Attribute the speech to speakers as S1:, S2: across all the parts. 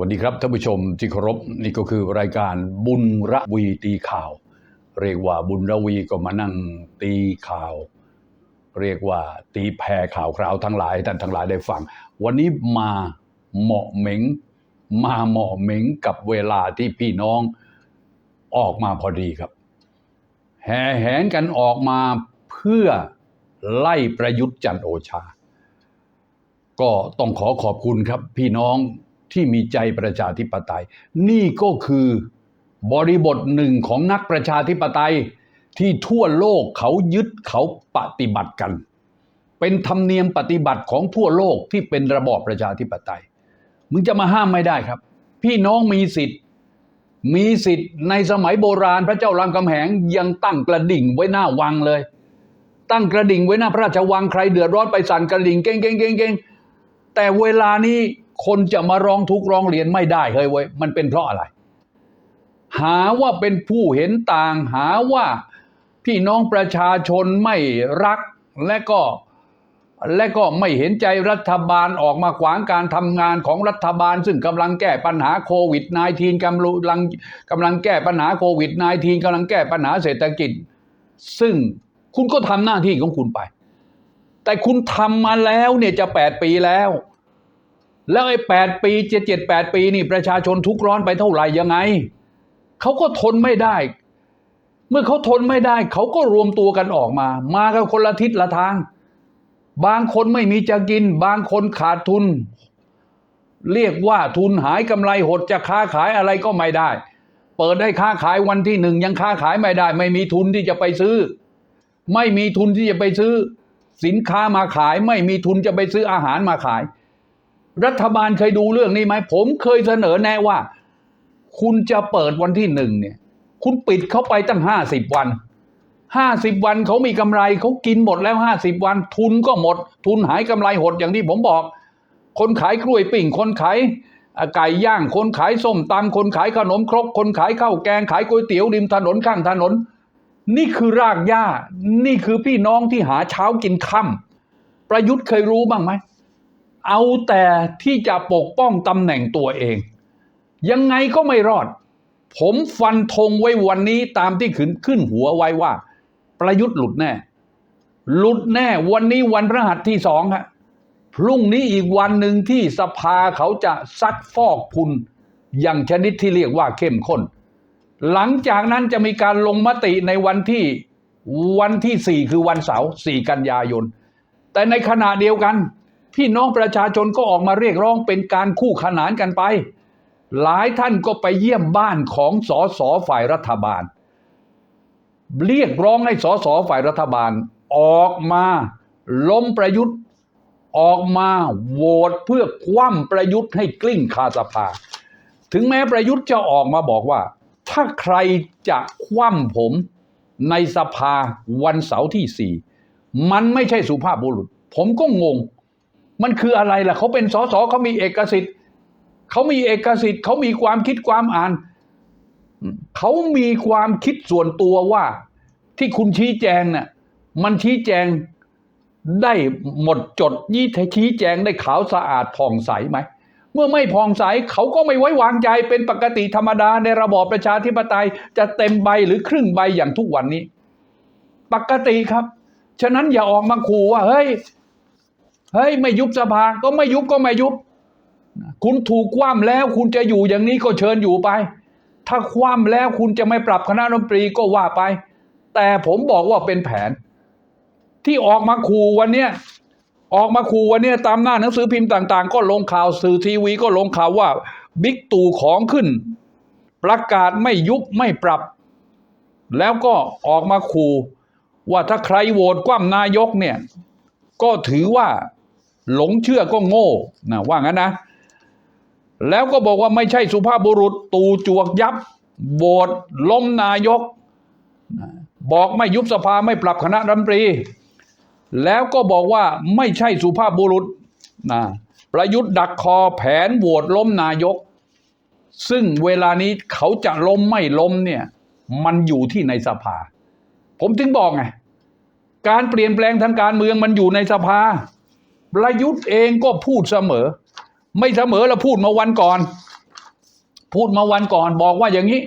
S1: วัสดีครับท่านผู้ชมที่เคารพนี่ก็คือรายการบุญระวีตีข่าว เรียกว่าบุญระวีก็มานั่งตีข่าว เรียกว่าตีแผ่ข่าวคราวทั้งหลายท่านทั้งหลายได้ฟัง วันนี้มาเหมาะเหม็งมาเหมาะเหม็งกับเวลาที่พี่น้องออกมาพอดีครับ แห่แหนกันออกมาเพื่อไล่ประยุทธ์จันโอชา ก็ต้องขอขอบคุณครับพี่น้อง ที่มีใจประชาธิปไตย นี่ก็คือบริบทหนึ่งของนักประชาธิปไตยที่ทั่วโลกเขายึดเขาปฏิบัติกัน เป็นธรรมเนียมปฏิบัติของทั่วโลกที่เป็นระบอบประชาธิปไตย มึงจะมาห้ามไม่ได้ครับ พี่น้องมีสิทธิ์ มีสิทธิ์ในสมัยโบราณพระเจ้ารามคำแหงยังตั้งกระดิ่งไว้หน้าวังเลย ตั้งกระดิ่งไว้หน้าพระราชวังใครเดือดร้อนไปสั่นกระดิ่งเก้งเก้งเก้งเก้งแต่เวลานี้ คนจะมาร้องทุกร้องเรียนไม่ได้เฮ้ยเว้ยมันเป็นเพราะอะไร หาว่าเป็นผู้เห็นต่าง หาว่าพี่น้องประชาชนไม่รักและก็และก็ไม่เห็นใจรัฐบาลออกมาขวางการทำงานของรัฐบาล ซึ่งกำลังแก้ปัญหาโควิด -19 กำลังกำลังแก้ปัญหาโควิด -19 กำลังแก้ปัญหาเศรษฐกิจ ซึ่งคุณก็ทำหน้าที่ของคุณไป แต่คุณทำมาแล้วเนี่ยจะแปดปีแล้ว แล้วไอ้แปดปีเจ็ดเจ็ดแปดปีนี่ประชาชนทุกร้อนไปเท่าไหร่ยังไง เขาก็ทนไม่ได้ เมื่อเขาทนไม่ได้ เขาก็รวมตัวกันออกมา มากันคนละทิศละทาง บางคนไม่มีจะกิน บางคนขาดทุน เรียกว่าทุนหายกำไรหดจะค้าขายอะไรก็ไม่ได้ เปิดให้ค้าขายวันที่หนึ่งยังค้าขายไม่ได้ ไม่มีทุนที่จะไปซื้อ ไม่มีทุนที่จะไปซื้อ สินค้ามาขาย ไม่มีทุนจะไปซื้ออาหารมาขาย รัฐบาลเคยดูเรื่องนี้ไหมผมเคยเสนอแนะว่า คุณจะเปิดวันที่หนึ่งเนี่ย คุณปิดเขาไปตั้งห้าสิบวันห้าสิบวันเขามีกำไรเขากินหมดแล้วห้าสิบวัน ทุนก็หมด ทุนหายกำไรหดอย่างที่ผมบอก คนขายกล้วยปิ่ง คนขายไก่ย่าง คนขายส้มตำคนขายขนมครก คนขายข้าวแกง ขายก๋วยเตี๋ยวริมถนนข้างถนน นี่คือรากหญ้า นี่คือพี่น้องที่หาเช้ากินค่ำประยุทธ์เคยรู้บ้างไหม เอาแต่ที่จะปกป้องตำแหน่งตัวเอง ยังไงก็ไม่รอด ผมฟันธงไว้วันนี้ตามที่ขึ้นขึ้นหัวไว้ว่า ประยุทธ์หลุดแน่ หลุดแน่วันนี้วันพฤหัสที่สองฮะพรุ่งนี้อีกวันหนึ่งที่สภาเขาจะซักฟอกพุนอย่างชนิดที่เรียกว่าเข้มข้น หลังจากนั้นจะมีการลงมติในวันที่วันที่สี่คือวันเสาร์สี่กันยายน แต่ในขณะเดียวกัน พี่น้องประชาชนก็ออกมาเรียกร้องเป็นการคู่ขนานกันไป หลายท่านก็ไปเยี่ยมบ้านของสอสอฝ่ายรัฐบาล เรียกร้องให้สอสอฝ่ายรัฐบาล ออกมาล้มประยุทธ์ออกมาโหวตเพื่อคว่ำประยุทธ์ให้กลิ้งคาสภา ถึงแม้ประยุทธ์จะออกมาบอกว่า ถ้าใครจะคว่ำผมในสภาวันเสาร์ที่สี่มันไม่ใช่สุภาพบุรุษ ผมก็งง มันคืออะไรล่ะเขาเป็นสสเขามีเอกสิทธิ์เขามีเอกสิทธิ์เขามีความคิดความอ่านเขามีความคิดส่วนตัวว่า ที่คุณชี้แจงน่ะมันชี้แจงได้หมดจดยี่ชี้แจงได้ขาวสะอาดผ่องใสไหม เมื่อไม่ผ่องใสเขาก็ไม่ไว้วางใจเป็นปกติธรรมดาในระบอบประชาธิปไตย จะเต็มใบหรือครึ่งใบอย่างทุกวันนี้ ปกติครับ ฉะนั้นอย่าออกมาขู่ว่าเฮ้ย เฮ้ยไม่ยุบสภาก็ไม่ยุบก็ไม่ยุบ คุณถูกคว่ำแล้ว คุณจะอยู่อย่างนี้ก็เชิญอยู่ไป ถ้าคว่ำแล้วคุณจะไม่ปรับคณะรัฐมนตรีก็ว่าไป แต่ผมบอกว่าเป็นแผน ที่ออกมาขู่วันเนี้ยออกมาขู่วันเนี้ยตามหน้าหนังสือพิมพ์ต่าง ๆ ก็ลงข่าวสื่อทีวีก็ลงข่าวว่าบิ๊กตู่ของขึ้น ประกาศไม่ยุบไม่ปรับ แล้วก็ออกมาขู่ว่าถ้าใครโหวตคว่ำนายกเนี่ย ก็ถือว่า หลงเชื่อก็โง่นะว่างั้นนะ แล้วก็บอกว่าไม่ใช่สุภาพบุรุษตูจวกยับโหวตล้มนายก บอกไม่ยุบสภาไม่ปรับคณะรัฐมนตรี แล้วก็บอกว่าไม่ใช่สุภาพบุรุษนะประยุทธ์ดักคอแผนโหวตล้มนายก ซึ่งเวลานี้เขาจะล้มไม่ล้มเนี่ยมันอยู่ที่ในสภา ผมถึงบอกไงการเปลี่ยนแปลงทางการเมืองมันอยู่ในสภา ประยุทธ์เองก็พูดเสมอ ไม่เสมอแล้วพูดมาวันก่อน พูดมาวันก่อนบอกว่าอย่างนี้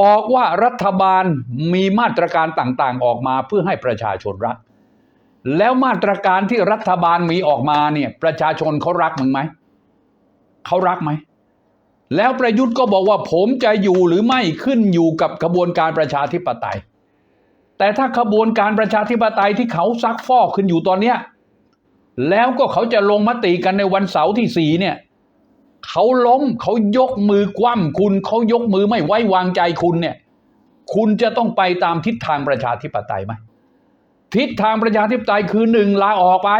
S1: บอกว่ารัฐบาลมีมาตรการต่างๆ ออกมาเพื่อให้ประชาชนรัก แล้วมาตรการที่รัฐบาลมีออกมาเนี่ยประชาชนเขารักมึงไหมเขารักไหมแล้วประยุทธ์ก็บอกว่าผมจะอยู่หรือไม่ขึ้นอยู่กับกระบวนการประชาธิปไตย แต่ถ้าขบวนการประชาธิปไตยที่เขาซักฟอกขึ้นอยู่ตอนเนี้ย แล้วก็เขาจะลงมติกันในวันเสาร์ที่สี่เนี่ยเขาล้มเขายกมือกว้ำคุณเขายกมือไม่ไว้วางใจคุณเนี่ย คุณจะต้องไปตามทิศทางประชาธิปไตยไหมทิศทางประชาธิปไตยคือหนึ่งลาออกไป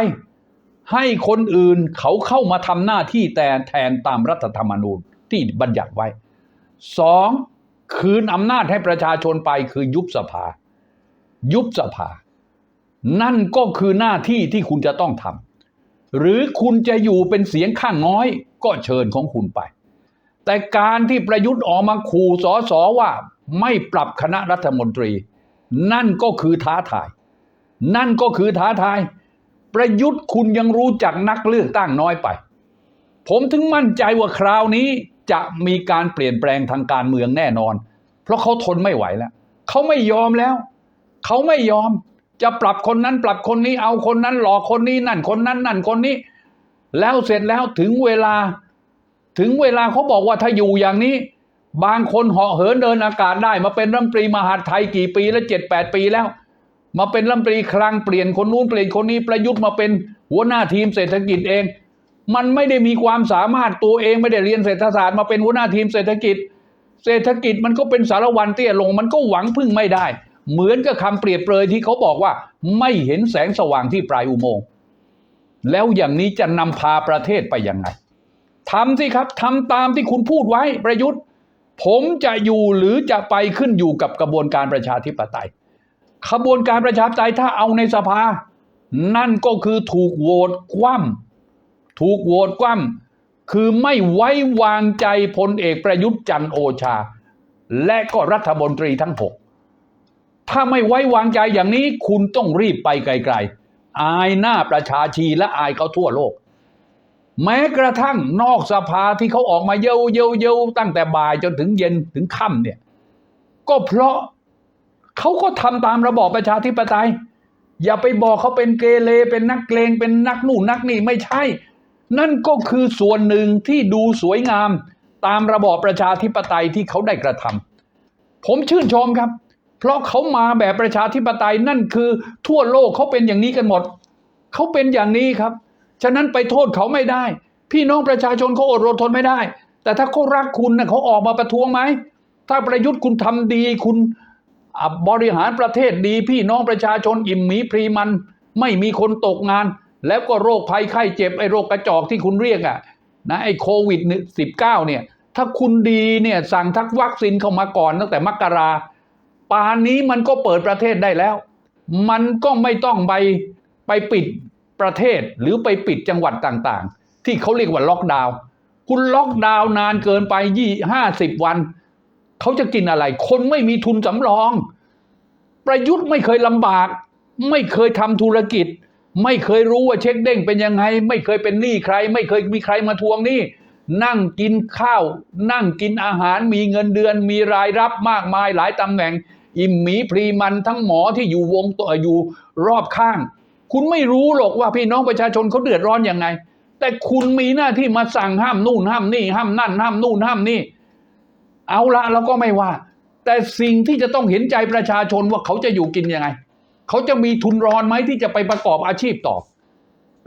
S1: ให้คนอื่นเขาเข้ามาทำหน้าที่แต่แทนตามรัฐธรรมนูญที่บัญญัติไว้สองคืนอำนาจให้ประชาชนไปคือยุบสภา ยุบสภา นั่นก็คือหน้าที่ที่คุณจะต้องทำ หรือคุณจะอยู่เป็นเสียงข้างน้อยก็เชิญของคุณไป แต่การที่ประยุทธ์ออกมาขู่สอสอว่าไม่ปรับคณะรัฐมนตรี นั่นก็คือท้าทาย นั่นก็คือท้าทาย ประยุทธ์คุณยังรู้จักนักเลือกตั้งน้อยไป ผมถึงมั่นใจว่าคราวนี้จะมีการเปลี่ยนแปลงทางการเมืองแน่นอน เพราะเขาทนไม่ไหวแล้ว เขาไม่ยอมแล้ว เขาไม่ยอม จะปรับคนนั้นปรับคนนี้เอาคนนั้นหลอกคนนี้นั่นคนนั้นนั่นคนนี้ แล้วเสร็จแล้วถึงเวลา ถึงเวลาเขาบอกว่าถ้าอยู่อย่างนี้ บางคนเหาะเหินเดินอากาศได้ มาเป็นรัฐมนตรีมหาไทยกี่ปีแล้วเจ็ดแปดปีแล้ว มาเป็นรัฐมนตรีคลังเปลี่ยนคนนู้นเปลี่ยนคนนี้ประยุทธ์มาเป็นหัวหน้าทีมเศรษฐกิจเอง มันไม่ได้มีความสามารถตัวเองไม่ได้เรียนเศรษฐศาสตร์มาเป็นหัวหน้าทีมเศรษฐกิจ เศรษฐกิจมันก็เป็นสารวันเตี้ยลง มันก็หวังพึ่งไม่ได้ เหมือนกับคำเปรียบเปรยที่เขาบอกว่า ไม่เห็นแสงสว่างที่ปลายอุโมงค์แล้วอย่างนี้จะนำพาประเทศไปยังไงทำสิครับทำตามที่คุณพูดไว้ประยุทธ์ ผมจะอยู่หรือจะไปขึ้นอยู่กับกระบวนการประชาธิปไตยขบวนการประชาธิปไตยถ้าเอาในสภา นั่นก็คือถูกโหวตคว่ำถูกโหวตคว่ำคือไม่ไว้วางใจพลเอกประยุทธ์จันโอชา และก็รัฐมนตรีทั้งหก ถ้าไม่ไว้วางใจอย่างนี้คุณต้องรีบไปไกลๆ อายหน้าประชาชีและอายเขาทั่วโลก แม้กระทั่งนอกสภาที่เขาออกมาเยาเยาเยาตั้งแต่บ่ายจนถึงเย็นถึงค่ำเนี่ย ก็เพราะเขาก็ทำตามระบอบประชาธิปไตย อย่าไปบอกเขาเป็นเกเรเป็นนักเลงเป็นนักนู่นนักนี่ไม่ใช่ นั่นก็คือส่วนหนึ่งที่ดูสวยงามตามระบอบประชาธิปไตยที่เขาได้กระทำผมชื่นชมครับ ราะเขามาแบบประชาธิปไตยนั่นคือทั่วโลกเขาเป็นอย่างนี้กันหมด เขาเป็นอย่างนี้ครับ ฉะนั้นไปโทษเขาไม่ได้ พี่น้องประชาชนเขาอดรนทนไม่ได้ แต่ถ้าเขารักคุณนะเขาออกมาประท้วงไหม ถ้าประยุทธ์คุณทำดีคุณบริหารประเทศดี พี่น้องประชาชนอิ่มหมีพรีมัน ไม่มีคนตกงาน แล้วก็โรคภัยไข้เจ็บไอ้โรคกระจอกที่คุณเรียกอะนะไอ้โควิดสิบเก้าเนี่ยถ้าคุณดีเนี่ยสั่งทักวัคซีนเข้ามาก่อนตั้งแต่มกรา ป่านนี้มันก็เปิดประเทศได้แล้ว มันก็ไม่ต้องไปไปปิดประเทศหรือไปปิดจังหวัดต่างๆ ที่เขาเรียกว่าล็อกดาวน์คุณล็อกดาวน์นานเกินไปยี่ห้าสิบวันเขาจะกินอะไร คนไม่มีทุนสำรอง ประยุทธ์ไม่เคยลำบาก ไม่เคยทำธุรกิจ ไม่เคยรู้ว่าเช็คเด้งเป็นยังไง ไม่เคยเป็นหนี้ใคร ไม่เคยมีใครมาทวงหนี้นั่งกินข้าว นั่งกินอาหารมีเงินเดือน มีรายรับมากมายหลายตำแหน่ง อิมหมีพรีมันทั้งหมอที่อยู่วงตัวอยู่รอบข้าง คุณไม่รู้หรอกว่าพี่น้องประชาชนเขาเดือดร้อนยังไง แต่คุณมีหน้าที่มาสั่งห้ามนู่นห้ามนี่ ห้ามนั่น ห้ามนู่นห้ามนี่ เอาละเราก็ไม่ว่า แต่สิ่งที่จะต้องเห็นใจประชาชนว่าเขาจะอยู่กินยังไง เขาจะมีทุนรอนไหมที่จะไปประกอบอาชีพต่อ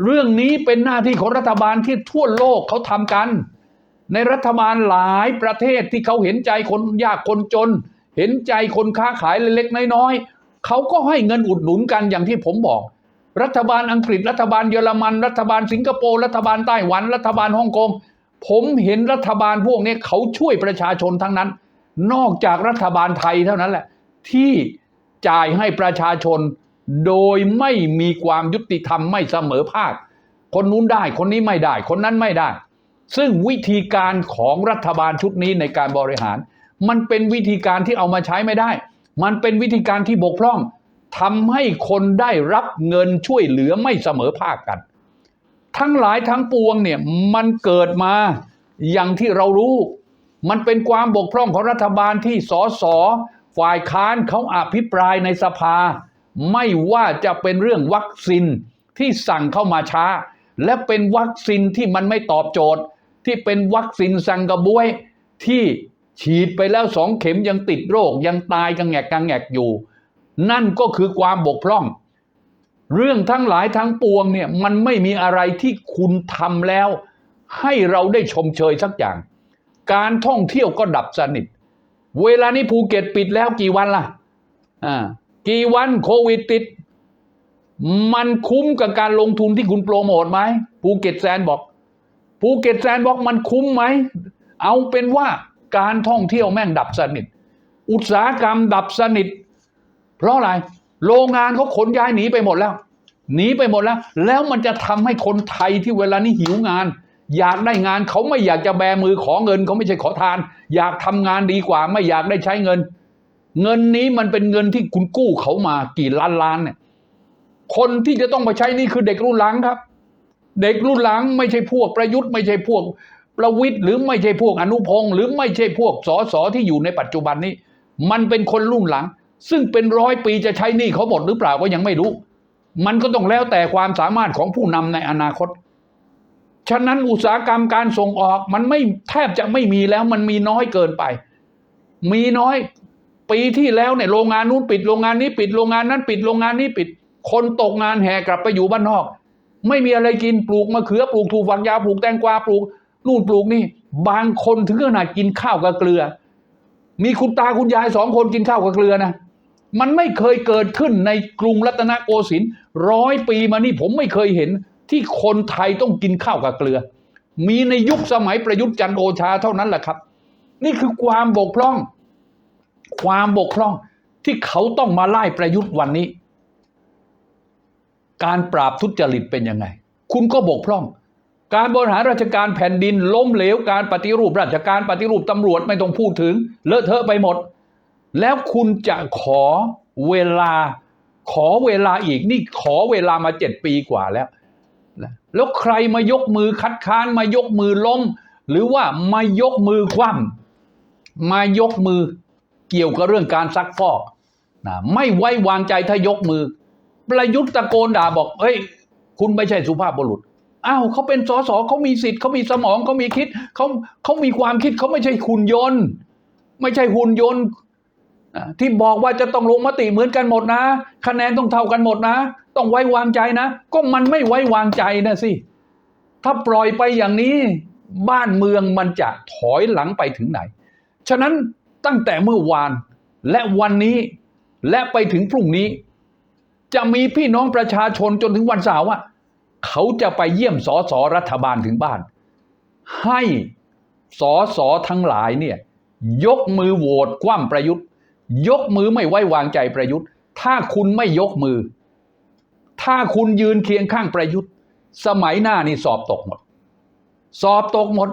S1: เรื่องนี้เป็นหน้าที่ของรัฐบาลที่ทั่วโลกเขาทำกัน ในรัฐบาลหลายประเทศที่เขาเห็นใจคนยากคนจน เห็นใจคนค้าขายเล็กๆน้อยๆเขาก็ให้เงินอุดหนุนกันอย่างที่ผมบอก รัฐบาลอังกฤษรัฐบาลเยอรมัน รัฐบาลสิงคโปร์รัฐบาลไต้หวัน รัฐบาลฮ่องกงผมเห็นรัฐบาลพวกนี้เขาช่วยประชาชนทั้งนั้น นอกจากรัฐบาลไทยเท่านั้นแหละ ที่จ่ายให้ประชาชน โดยไม่มีความยุติธรรมไม่เสมอภาค คนนู้นได้คนนี้ไม่ได้ คนนั้นไม่ได้ ซึ่งวิธีการของรัฐบาลชุดนี้ในการบริหาร มันเป็นวิธีการที่เอามาใช้ไม่ได้ มันเป็นวิธีการที่บกพร่องทำให้คนได้รับเงินช่วยเหลือไม่เสมอภาคกัน ทั้งหลายทั้งปวงเนี่ยมันเกิดมาอย่างที่เรารู้ มันเป็นความบกพร่องของรัฐบาลที่สสฝ่ายค้านเขาอภิปรายในสภา ไม่ว่าจะเป็นเรื่องวัคซีนที่สั่งเข้ามาช้า และเป็นวัคซีนที่มันไม่ตอบโจทย์ ที่เป็นวัคซีนสังกะบวยที่ ฉีดไปแล้วสองเข็มยังติดโรค ยังตายกังแงกกังแงกอยู่ นั่นก็คือความบกพร่อง เรื่องทั้งหลายทั้งปวงเนี่ยมันไม่มีอะไรที่คุณทำแล้ว ให้เราได้ชมเชยสักอย่าง การท่องเที่ยวก็ดับสนิท เวลานี้ภูเก็ตปิดแล้วกี่วันล่ะอ่ากี่วันโควิดติด มันคุ้มกับการลงทุนที่คุณโปรโมทไหมภูเก็ตแซนบอกภูเก็ตแซนบอกมันคุ้มไหม เอาเป็นว่า การท่องเที่ยวแม่งดับสนิท อุตสาหกรรมดับสนิท เพราะอะไร โรงงานเขาขนย้ายหนีไปหมดแล้ว หนีไปหมดแล้ว แล้วมันจะทำให้คนไทยที่เวลานี้หิวงาน อยากได้งานเขาไม่อยากจะแบมือขอเงินเขาไม่ใช่ขอทาน อยากทำงานดีกว่า ไม่อยากได้ใช้เงิน เงินนี้มันเป็นเงินที่คุณกู้เขามากี่ล้านล้านเนี่ยคนที่จะต้องมาใช้นี่คือเด็กรุ่นหลังครับ เด็กรุ่นหลังไม่ใช่พวกประยุทธ์ไม่ใช่พวก ประวิทย์หรือไม่ใช่พวกอนุพงศ์หรือไม่ใช่พวกสสที่อยู่ในปัจจุบันนี้ มันเป็นคนรุ่นหลัง ซึ่งเป็นร้อยปีจะใช้หนี่เขาหมดหรือเปล่าก็ยังไม่รู้ มันก็ต้องแล้วแต่ความสามารถของผู้นำในอนาคต ฉะนั้นอุตสาหกรรมการส่งออกมันไม่แทบจะไม่มีแล้วมันมีน้อยเกินไป มีน้อยปีที่แล้วเนี่ยโรงงานนู้นปิดโรงงานนี้ปิดโรงงานนั้นปิดโรงงานนี้ปิด คนตกงานแห่กลับไปอยู่บ้านนอก ไม่มีอะไรกินปลูกมะเขือปลูกถั่วฝักยาวปลูกแตงกวาปลูก นู่นปลูกนี่ บางคนถึงขนาดกินข้าวกับเกลือ มีคุณตาคุณยายสองคนกินข้าวกับเกลือนะมันไม่เคยเกิดขึ้นในกรุงรัตนโกสินทร์ร้อยปีมานี่ผมไม่เคยเห็น ที่คนไทยต้องกินข้าวกับเกลือ มีในยุคสมัยประยุทธ์จันทร์โอชาเท่านั้นแหละครับ นี่คือความบกพร่อง ความบกพร่องที่เขาต้องมาไล่ประยุทธ์วันนี้ การปราบทุจริตเป็นยังไง คุณก็บกพร่อง การบริหารราชการแผ่นดินล้มเหลวการปฏิรูปราชการปฏิรูปตำรวจไม่ต้องพูดถึง เลอะเทอะไปหมด แล้วคุณจะขอเวลา ขอเวลาอีกนี่ขอเวลามาเจ็ดปีกว่าแล้ว แล้วใครมายกมือคัดค้านมายกมือล้ม หรือว่ามายกมือคว่ำมายกมือเกี่ยวกับเรื่องการซักฟอกนะไม่ไว้วางใจถ้ายกมือ ประยุทธ์ตะโกนด่าบอกเฮ้ย คุณไม่ใช่สุภาพบุรุษ อ้าวเขาเป็นสสเขามีสิทธิ์เขามีสมองเขามีคิดเขาเขามีความคิดเขาไม่ใช่หุ่นยนต์ ไม่ใช่หุ่นยนต์ที่บอกว่าจะต้องลงมติเหมือนกันหมดนะ คะแนนต้องเท่ากันหมดนะ ต้องไว้วางใจนะ ก็มันไม่ไว้วางใจนะสิ ถ้าปล่อยไปอย่างนี้ บ้านเมืองมันจะถอยหลังไปถึงไหน ฉะนั้นตั้งแต่เมื่อวานและวันนี้และไปถึงพรุ่งนี้ จะมีพี่น้องประชาชนจนถึงวันเสาร์ว่า เขาจะไปเยี่ยมสสรัฐบาลถึงบ้าน ให้สสทั้งหลายเนี่ยยกมือโหวตคว่ำประยุทธ์ ยกมือไม่ไว้วางใจประยุทธ์ ถ้าคุณไม่ยกมือ ถ้าคุณยืนเคียงข้างประยุทธ์ สมัยหน้านี่สอบตกหมด สอบตกหมด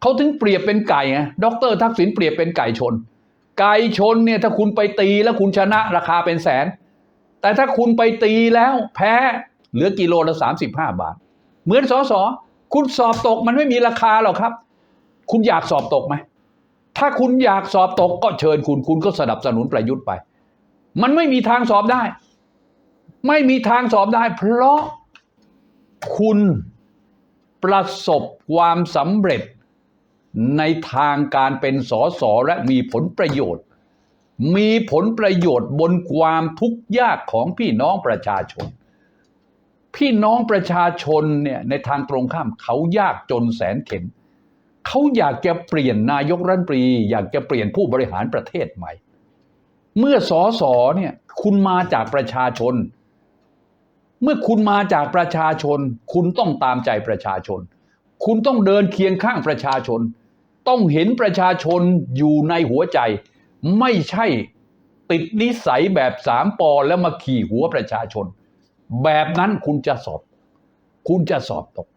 S1: เขาถึงเปรียบเป็นไก่ไงดรทักษิณเปรียบเป็นไก่ชน ไก่ชนเนี่ยถ้าคุณไปตีแล้วคุณชนะราคาเป็นแสน แต่ถ้าคุณไปตีแล้วแพ้ เหลือกิโลละสามสิบห้าบาท เหมือนสอสอคุณสอบตกมันไม่มีราคาหรอกครับ คุณอยากสอบตกไหมถ้าคุณอยากสอบตกก็เชิญคุณ คุณก็สนับสนุนประยุทธ์ไป มันไม่มีทางสอบได้ ไม่มีทางสอบได้ เพราะคุณประสบความสำเร็จในทางการเป็นสอสอและมีผลประโยชน์ มีผลประโยชน์บนความทุกข์ยากของพี่น้องประชาชน พี่น้องประชาชนเนี่ยในทางตรงข้ามเขายากจนแสนเข็ญเขาอยากจะเปลี่ยนนายกรัฐมนตรี อยากจะเปลี่ยนผู้บริหารประเทศใหม่ เมื่อสอสอเนี่ยคุณมาจากประชาชน เมื่อคุณมาจากประชาชน คุณต้องตามใจประชาชน คุณต้องเดินเคียงข้างประชาชน ต้องเห็นประชาชนอยู่ในหัวใจ ไม่ใช่ติดนิสัยแบบสามปอแล้วมาขี่หัวประชาชน แบบนั้นคุณจะสอบ คุณจะสอบตก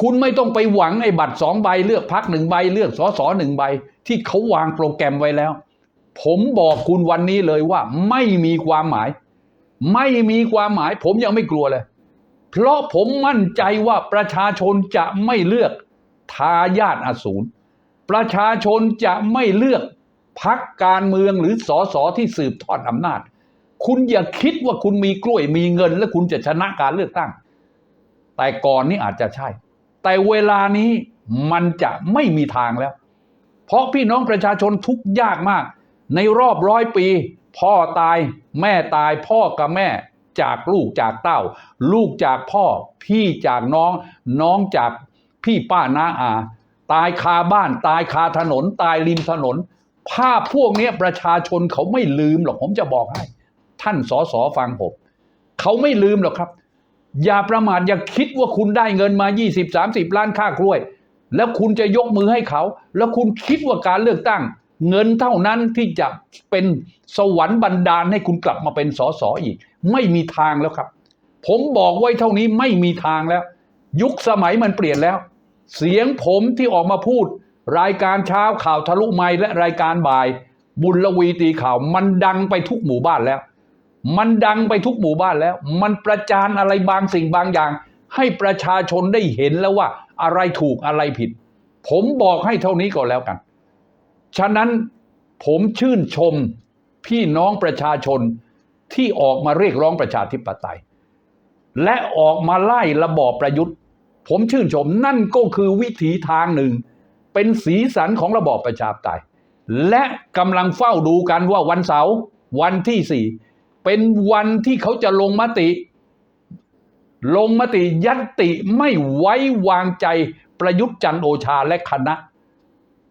S1: คุณไม่ต้องไปหวังไอ้บัตรสองใบเลือกพักหนึ่งใบเลือกสอสอหนึ่งใบ ที่เขาวางโปรแกรมไว้แล้ว ผมบอกคุณวันนี้เลยว่า ไม่มีความหมาย ไม่มีความหมาย ผมยังไม่กลัวเลย เพราะผมมั่นใจว่าประชาชนจะไม่เลือกทายาทอสูรประชาชนจะไม่เลือกพักการเมืองหรือสอสอที่สืบทอดอำนาจ คุณอย่าคิดว่าคุณมีกล้วยมีเงิน และคุณจะชนะการเลือกตั้ง แต่ก่อนนี้อาจจะใช่ แต่เวลานี้มันจะไม่มีทางแล้ว เพราะพี่น้องประชาชนทุกยากมาก ในรอบร้อยปี พ่อตายแม่ตายพ่อกับแม่จากลูกจากเต้า ลูกจากพ่อ พี่จากน้อง น้องจากพี่ป้าน้าอา ตายคาบ้าน ตายคาถนน ตายริมถนน ภาพพวกนี้ประชาชนเขาไม่ลืมหรอกผมจะบอกให้ ท่านสอสอฟังผมเขาไม่ลืมหรอกครับ อย่าประมาทอย่าคิดว่าคุณได้เงินมา 20 30 ล้านค่ากล้วย แล้วคุณจะยกมือให้เขา แล้วคุณคิดว่าการเลือกตั้ง เงินเท่านั้นที่จะเป็นสวรรค์บันดาลให้คุณกลับมาเป็นสสอีก ไม่มีทางแล้วครับ ผมบอกไว้เท่านี้ไม่มีทางแล้ว ยุคสมัยมันเปลี่ยนแล้ว เสียงผมที่ออกมาพูด รายการเช้าข่าวทะลุไมค์และรายการบ่าย บุญละวีตีข่าวมันดังไปทุกหมู่บ้านแล้ว มันดังไปทุกหมู่บ้านแล้ว มันประจานอะไรบางสิ่งบางอย่าง ให้ประชาชนได้เห็นแล้วว่า อะไรถูกอะไรผิด ผมบอกให้เท่านี้ก็แล้วกัน ฉะนั้นผมชื่นชมพี่น้องประชาชนที่ออกมาเรียกร้องประชาธิปไตย และออกมาไล่ระบอบประยุทธ์ ผมชื่นชมนั่นก็คือวิถีทางหนึ่ง เป็นสีสันของระบอบประชาธิปไตย และกำลังเฝ้าดูกันว่าวันเสาร์วันที่สี่ เป็นวันที่เขาจะลงมติ ลงมติยัตติไม่ไว้วางใจประยุทธ์จันโอชาและคณะ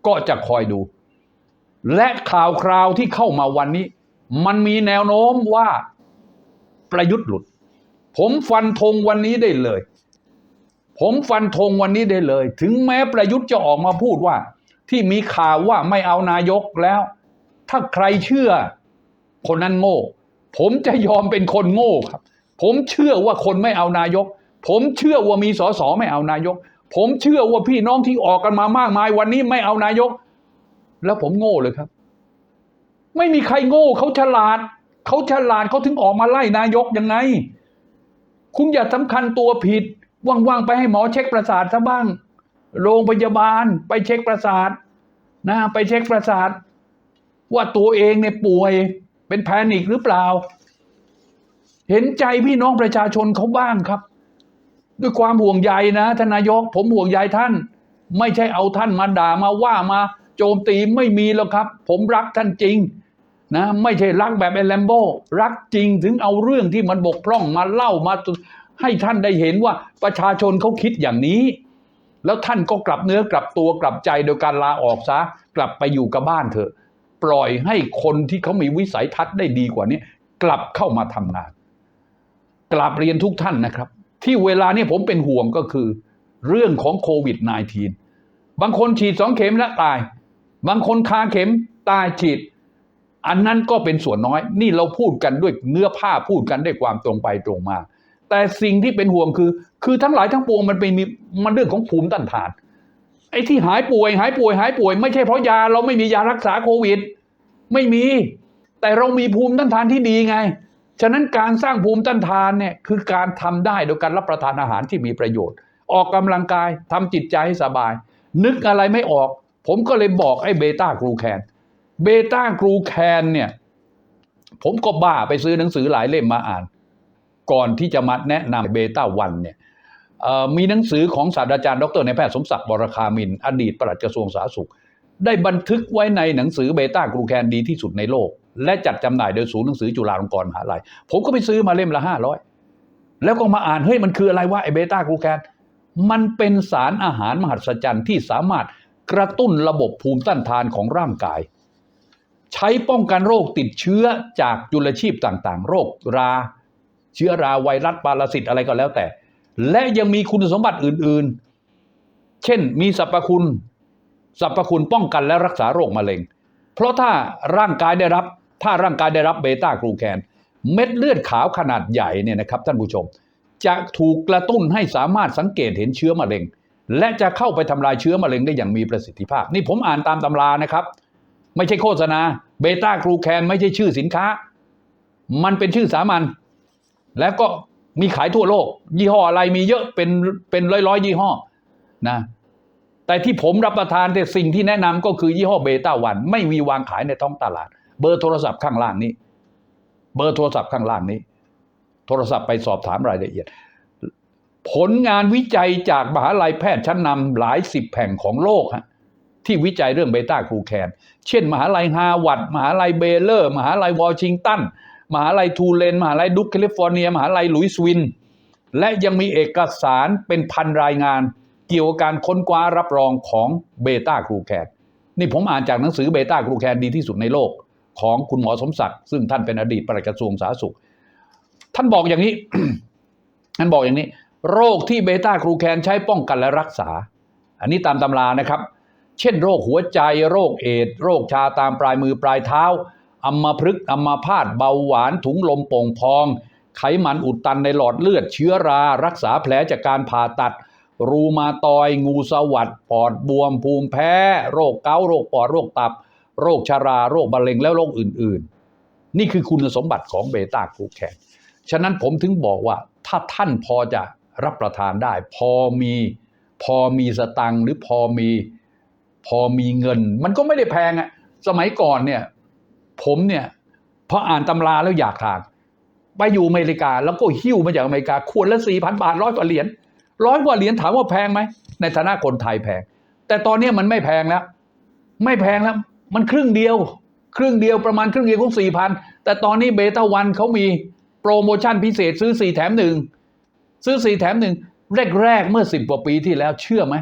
S1: ก็จะคอยดู และข่าวคราวที่เข้ามาวันนี้ มันมีแนวโน้มว่าประยุทธ์หลุด ผมฟันธงวันนี้ได้เลย ผมฟันธงวันนี้ได้เลย ถึงแม้ประยุทธ์จะออกมาพูดว่า ที่มีข่าวว่าไม่เอานายกแล้ว ถ้าใครเชื่อคนนั้นโง่ ผมจะยอมเป็นคนโง่ครับ ผมเชื่อว่าคนไม่เอานายก ผมเชื่อว่ามีสสไม่เอานายก ผมเชื่อว่าพี่น้องที่ออกกันมามากมาย วันนี้ไม่เอานายก แล้วผมโง่เลยครับ ไม่มีใครโง่เขาฉลาดเขาฉลาดเขาถึงออกมาไล่นายกยังไง คุณอย่าสำคัญตัวผิดว่างๆไปให้หมอเช็คประสาทซะบ้าง โรงพยาบาลไปเช็คประสาทนะไปเช็คประสาท ว่าตัวเองเนี่ยป่วย เป็นแพนิคหรือเปล่า เห็นใจพี่น้องประชาชนเขาบ้างครับ ด้วยความห่วงใยนะทนนายก ผมห่วงใยท่าน ไม่ใช่เอาท่านมาด่ามาว่ามาโจมตีไม่มีแล้วครับ ผมรักท่านจริงนะไม่ใช่รักแบบเอลแลมโบรักจริงถึงเอาเรื่องที่มันบกพร่องมาเล่ามาให้ท่านได้เห็นว่าประชาชนเขาคิดอย่างนี้ แล้วท่านก็กลับเนื้อกลับตัวกลับใจโดยการลาออกซะ กลับไปอยู่กับบ้านเถอะ ปล่อยให้คนที่เขามีวิสัยทัศน์ได้ดีกว่านี้ กลับเข้ามาทำงาน กลับเรียนทุกท่านนะครับ ที่เวลานี้ผมเป็นห่วงก็คือ เรื่องของโควิด -19 บางคนฉีดสองเข็มแล้วตาย บางคนคาเข็มตายฉีด อันนั้นก็เป็นส่วนน้อย นี่เราพูดกันด้วยเนื้อผ้าพูดกันด้วยความตรงไปตรงมา แต่สิ่งที่เป็นห่วงคือ คือทั้งหลายทั้งปวงมันเป็นมีมันเรื่องของภูมิต้านทาน ไอ้ที่หายป่วย หายป่วย หายป่วย ไม่ใช่เพราะยาเราไม่มียารักษาโควิด ไม่มี แต่เรามีภูมิต้านทานที่ดีไง ฉะนั้นการสร้างภูมิต้านทานเนี่ยคือการทำได้โดยการรับประทานอาหารที่มีประโยชน์ ออกกำลังกายทำจิตใจให้สบาย นึกอะไรไม่ออก ผมก็เลยบอกไอ้เบต้ากรูแคนเบต้ากรูแคนเนี่ยผมก็บ้าไปซื้อหนังสือหลายเล่มมาอ่าน ก่อนที่จะมาแนะนำเบต้าวันเนี่ย มีหนังสือของศาสตราจารย์ดรในายแพทย์สมศักดิ์บรคามิน อดีตปลัดกระทรวงสาธารณสุข ได้บันทึกไว้ในหนังสือเบต้ากรูแคนดีที่สุดในโลก และจัดจำหน่ายโดยศูนย์หนังสือจุฬาลงกรณ์มหาลัย ผมก็ไปซื้อมาเล่มละห้าร้อยแล้วก็มาอ่านเฮ้ยมันคืออะไรวะไอเบต้ากรูแคนมันเป็นสารอาหารมหัศจรรย์ที่สามารถกระตุ้นระบบภูมิต้านทานของร่างกาย ใช้ป้องกันโรคติดเชื้อจากจุลชีพต่างๆ โรครา เชื้อราไวรัสปรสิตอะไรก็แล้วแต่ และยังมีคุณสมบัติอื่น ๆ เช่นมีสรรพคุณสรรพคุณป้องกันและรักษาโรคมะเร็ง เพราะถ้าร่างกายได้รับ ถ้าร่างกายได้รับเบต้ากลูแคน เม็ดเลือดขาวขนาดใหญ่เนี่ยนะครับท่านผู้ชม จะถูกกระตุ้นให้สามารถสังเกตเห็นเชื้อมะเร็ง และจะเข้าไปทำลายเชื้อมะเร็งได้อย่างมีประสิทธิภาพ นี่ผมอ่านตามตำรานะครับ ไม่ใช่โฆษณาเบต้ากลูแคนไม่ใช่ชื่อสินค้า มันเป็นชื่อสามัญแล้วก็ มีขายทั่วโลก ยี่ห้ออะไรมีเยอะเป็นเป็นร้อยร้อยยี่ห้อนะแต่ที่ผมรับประทานแต่สิ่งที่แนะนำก็คือยี่ห้อเบต้าวันไม่มีวางขายในท้องตลาด เบอร์โทรศัพท์ข้างล่างนี้ เบอร์โทรศัพท์ข้างล่างนี้ โทรศัพท์ไปสอบถามรายละเอียด ผลงานวิจัยจากมหาลัยแพทย์ชั้นนำหลายสิบแห่งของโลกฮะที่วิจัยเรื่องเบต้ากลูแคน เช่น มหาลัยฮาวาดมหาลัยเบเลอร์ มหาลัยวอชิงตัน มหาลัยทูเลนมหาลัยดุกแคลิฟอร์เนียมหาลัยลุยส์วิน และยังมีเอกสารเป็นพันรายงาน เกี่ยวกับการค้นคว้ารับรองของเบต้ากลูแคนนี่ผมอ่านจากหนังสือเบต้ากลูแคนดีที่สุดในโลกของคุณหมอสมศักดิ์ซึ่งท่านเป็นอดีตปลัดกระทรวงสาธารณสุข ท่านบอกอย่างนี้ท่านบอกอย่างนี้ โรคที่เบต้ากลูแคนใช้ป้องกันและรักษา อันนี้ตามตำรานะครับ เช่น โรคหัวใจ โรคเอดโรคชาตามปลายมือปลายเท้า อัมพฤกษ์อัมพาตเบาหวานถุงลมโป่งพอง ไขมันอุดตันในหลอดเลือด เชื้อรา รักษาแผลจากการผ่าตัด รูมาตอย งูสวัสดปอดบวม ภูมิแพ้ โรคเกาต์โรคปอด โรคตับ โรคชารา โรคมะเร็งและโรคอื่น ๆ นี่คือคุณสมบัติของเบต้ากลูแคนฉะนั้นผมถึงบอกว่าถ้าท่านพอจะรับประทานได้ พอมีพอมีสตังหรือพอมีพอมีเงิน มันก็ไม่ได้แพงอะสมัยก่อนเนี่ย ผมเนี่ยพออ่านตำราแล้วอยากทานไปอยู่อเมริกาแล้วก็หิ้วมาจากอเมริกาขวดละสี่พันบาทร้อยกว่าเหรียญร้อยกว่าเหรียญถามว่าแพงไหมในฐานะคนไทยแพง แต่ตอนนี้มันไม่แพงแล้ว ไม่แพงแล้ว มันครึ่งเดียว ครึ่งเดียวประมาณครึ่งเดียวของสี่พันแต่ตอนนี้เบต้าวันเขามีโปรโมชั่นพิเศษซื้อสี่แถมหนึ่งซื้อสี่แถมหนึ่งแรกๆเมื่อสิบกว่าปีที่แล้วเชื่อไหม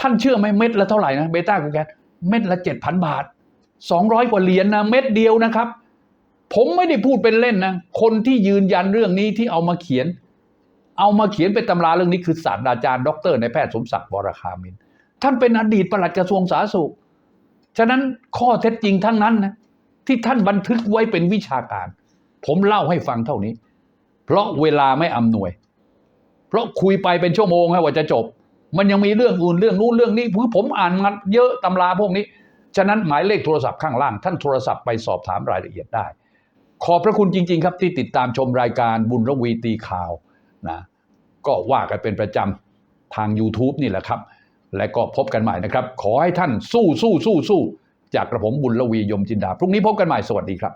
S1: ท่านเชื่อไหมเม็ดละเท่าไหร่นะเบต้ากูแคนเม็ดละเจ็ดพันบาท สองร้อยกว่าเหรียญนะเม็ดเดียวนะครับ ผมไม่ได้พูดเป็นเล่นนะ คนที่ยืนยันเรื่องนี้ที่เอามาเขียน เอามาเขียนเป็นตำราเรื่องนี้คือศาสตราจารย์ ดรในายแพทย์สมศักดิ์วรคามิน ท่านเป็นอดีตปลัดกระทรวงสาธารณสุข ฉะนั้นข้อเท็จจริงทั้งนั้นนะที่ท่านบันทึกไว้เป็นวิชาการ ผมเล่าให้ฟังเท่านี้ เพราะเวลาไม่อำนวย เพราะคุยไปเป็นชั่วโมงให้ว่าจะจบ มันยังมีเรื่องอื่นเรื่องนู้นเรื่องนี้คือผมอ่านมาเยอะตำราพวกนี้ ฉะนั้นหมายเลขโทรศัพท์ข้างล่าง ท่านโทรศัพท์ไปสอบถามรายละเอียดได้ ขอบพระคุณจริง ๆ ครับที่ติดตามชมรายการบุญระวีตีข่าวนะก็ว่ากันเป็นประจำทาง YouTube นี่แหละครับ และก็พบกันใหม่นะครับ ขอให้ท่านสู้สู้สู้สู้จากกระผมบุญระวียมจินดา พรุ่งนี้พบกันใหม่สวัสดีครับ